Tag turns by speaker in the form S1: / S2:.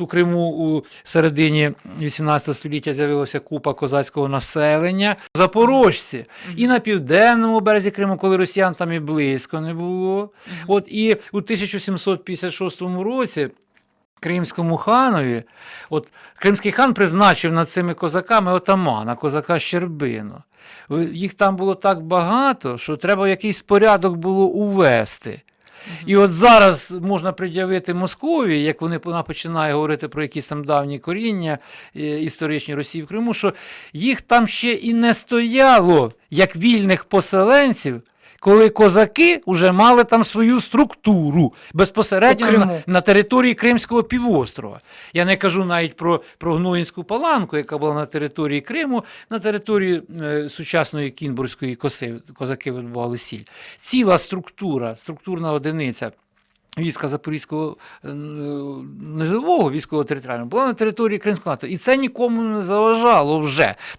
S1: У Криму у середині 18 століття з'явилася купа козацького населення. Запорожці і на південному березі Криму, коли росіян там і близько не було. От і у 1756 році. Кримському ханові, от кримський хан призначив над цими козаками отамана, козака Щербину. Їх там було так багато, що треба якийсь порядок було увести. І от зараз можна пред'явити Московії, як вони вона починає говорити про якісь там давні коріння е, історичні Росії в Криму, що їх там ще і не стояло як вільних поселенців, коли козаки вже мали там свою структуру безпосередньо на, на території Кримського півострова. Я не кажу навіть про, про Гнуїнську паланку, яка була на території Криму, на території е, сучасної Кінбурзької коси, козаки видобували сіль. Ціла структура, структурна одиниця. Війська Запорізького е, низового військового територіального була на території Кримського НАТО. І це нікому не заважало вже.